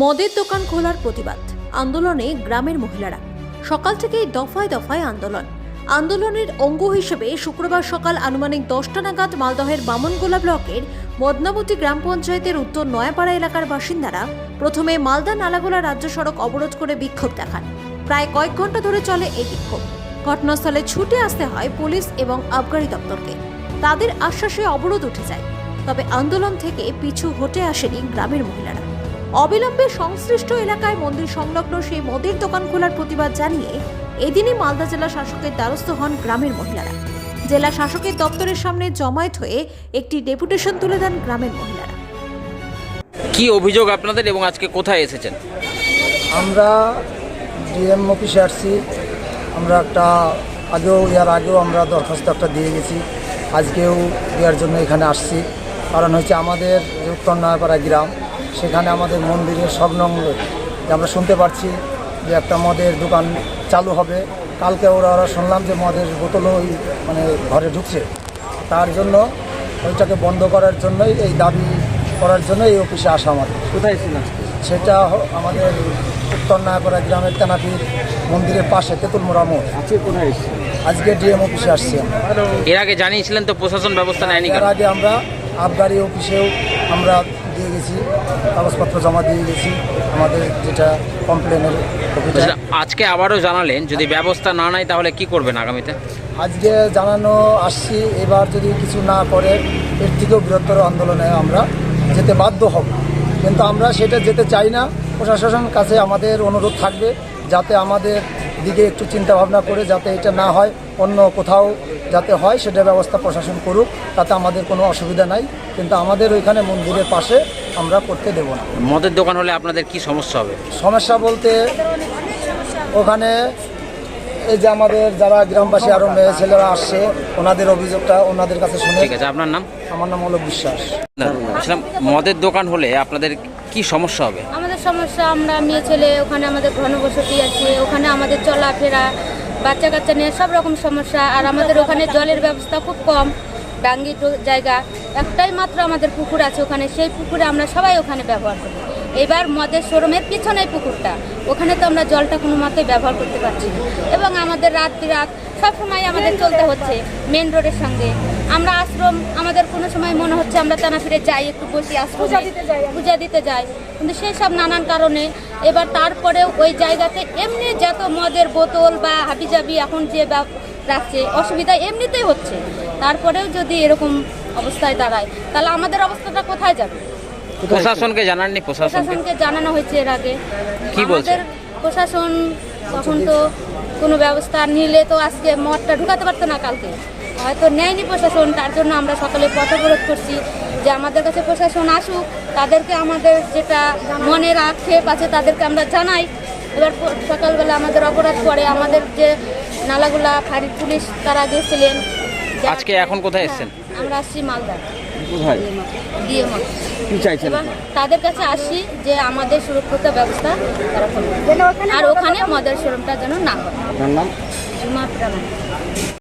মদের দোকান খোলার প্রতিবাদ, আন্দোলনে গ্রামের মহিলারা। সকাল থেকেই দফায় দফায় আন্দোলন। আন্দোলনের অঙ্গ হিসেবে শুক্রবার সকাল আনুমানিক দশটা নাগাদ মালদহের বামনগোলা ব্লকের মদনাবতী গ্রাম পঞ্চায়েতের উত্তর নয়াপাড়া এলাকার বাসিন্দারা প্রথমে মালদা নালাগোলা রাজ্য সড়ক অবরোধ করে বিক্ষোভ দেখান। প্রায় কয়েক ঘণ্টা ধরে চলে এই বিক্ষোভ। ঘটনাস্থলে ছুটে আসতে হয় পুলিশ এবং আবগারি দপ্তরকে। তাদের আশ্বাসে অবরোধ উঠে যায়। তবে আন্দোলন থেকে পিছু হটে আসেনি গ্রামের মহিলারা। অবিলম্বে সংশ্লিষ্ট এলাকায় মন্দির সংলগ্ন সেই মদের দোকান খোলার প্রতিবাদ জানিয়ে এদিনই মালদা জেলা শাসকের দ্বারস্থ হন গ্রামের মহিলারা। জেলা শাসকের দপ্তরের সামনে জমায়েত হয়ে একটি ডেপুটেশন তুলে দেন গ্রামের মহিলারা। কি অভিযোগ আপনাদের এবং আজকে কোথায় এসেছেন? আমরা ডিএম অফিসে আসছি। আমরা একটা আগেও ইয়ার আগেও আমরা দরখাস্ত একটা দিয়ে গেছি। আজকেও দেওয়ার জন্য এখানে আসছি। কারণ হচ্ছে আমাদের উত্তর নয়াপাড়া গ্রাম সেখানে আমাদের মন্দিরের সংলগ্ন যে আমরা শুনতে পারছি যে একটা মদের দোকান চালু হবে। কালকে ওরা ওরা শুনলাম যে মদের বোতলও ওই মানে ঘরে ঢুকছে। তার জন্য ওইটাকে বন্ধ করার জন্যই এই দাবি করার জন্য এই অফিসে আসা আমাদের। কোথায় ছিলেন সেটা হ- আমাদের উত্তর নায়াপাড়া গ্রামের তেনাপির মন্দিরের পাশে তেঁতুলমোড়া মোড়। আজকে ডিএম অফিসে আসছি আমরা। এর আগে জানিয়েছিলেন তো প্রশাসন ব্যবস্থা নেয়নি এর আগে আমরা আবগারি অফিসেও আমরা দিয়ে গেছি কাগজপত্র জমা দিয়ে গেছি আমাদের যেটা কমপ্লেনের আজকে আবারও জানালেন যদি ব্যবস্থা না নেয় তাহলে কি করবেন আগামীতে? আজকে জানানো আসছি এবার যদি কিছু না করে এর থেকেও বৃহত্তর আন্দোলনে আমরা যেতে বাধ্য হব। কিন্তু আমরা সেটা যেতে চাই না প্রশাসনের কাছে আমাদের অনুরোধ থাকবে যাতে আমাদের দিকে একটু চিন্তা ভাবনা করে যাতে এটা না হয় অন্য কোথাও যাতে হয় সেটা ব্যবস্থা প্রশাসন করুক তাতে আমাদের কোনো অসুবিধা নাই। কিন্তু আমাদের ওইখানে মন্দিরের পাশে আমরা করতে দেব না। মদের দোকান হলে আপনাদের কি সমস্যা হবে? সমস্যা বলতে ওখানে এই যে আমাদের যারা গ্রামবাসী আরও মেয়ে ছেলেরা আসছে ওনাদের অভিযোগটা ওনাদের কাছে শুনে ঠিক আছে আপনার নাম? আমার নাম হলো বিশ্বাস। মদের দোকান হলে আপনাদের কি সমস্যা হবে? আমাদের সমস্যা আমরা মেয়ে ছেলে ওখানে আমাদের ঘনবসতি আছে ওখানে আমাদের চলাফেরা বাচ্চা কাচ্চা নিয়ে সব রকম সমস্যা, আর আমাদের ওখানে জলের ব্যবস্থা খুব কম ডাঙ্গি জায়গা, একটাই মাত্র আমাদের পুকুর আছে ওখানে, সেই পুকুরে আমরা সবাই ওখানে ব্যবহার করি। এবার মদের শোরুমের পিছনে পুকুরটা। ওখানে তো আমরা জলটা কোনো মতেই ব্যবহার করতে পারছি না। এবং আমাদের রাত বিরাত সবসময় আমাদের চলতে হচ্ছে মেন রোডের সঙ্গে। আমরা আশ্রম আমাদের কোনো সময় মনে হচ্ছে আমরা টানা ফিরে যাই একটু বসি আশ্রম। পূজা দিতে যাই কিন্তু সেই সব নানান কারণে এবার তারপরেও ওই জায়গাতে এমনি যত মদের বোতল বা হাবিজাবি এখন যে রাখছে অসুবিধা এমনিতেই হচ্ছে। তারপরেও যদি এরকম অবস্থায় দাঁড়ায় তাহলে আমাদের অবস্থাটা কোথায় যাবে? প্রশাসনকে জানাননি প্রশাসনকে? জানানো হয়েছে এর আগে। কি বলছে? প্রশাসন তখন তো কোনো ব্যবস্থা নিলে তো আজকে মদটা ঢুকাতে পারতো না কালকে। হয়তো নেয়নি প্রশাসন তার জন্য আমরা সকলে পথ অবরোধ করছি যে আমাদের কাছে প্রশাসন আসুক তাদেরকে আমাদের যেটা মনের আক্ষেপ আছে তাদেরকে আমরা জানাই। এবার সকালবেলা আমাদের অপরাধ করে আমাদের যে নালাগুলা ফাঁড়ি পুলিশ তারা গেছিলেন আজকে এখন কোথায় এসেছেন? হ্যাঁ, আমরা আসছি মালদা কোথায়? দিয়ে কি চাইছেন? তাদের কাছে আসি যে আমাদের সুরক্ষিত ব্যবস্থা তারা করবে আর ওখানে মদের শোরুমটা যেন না হয়। নাম?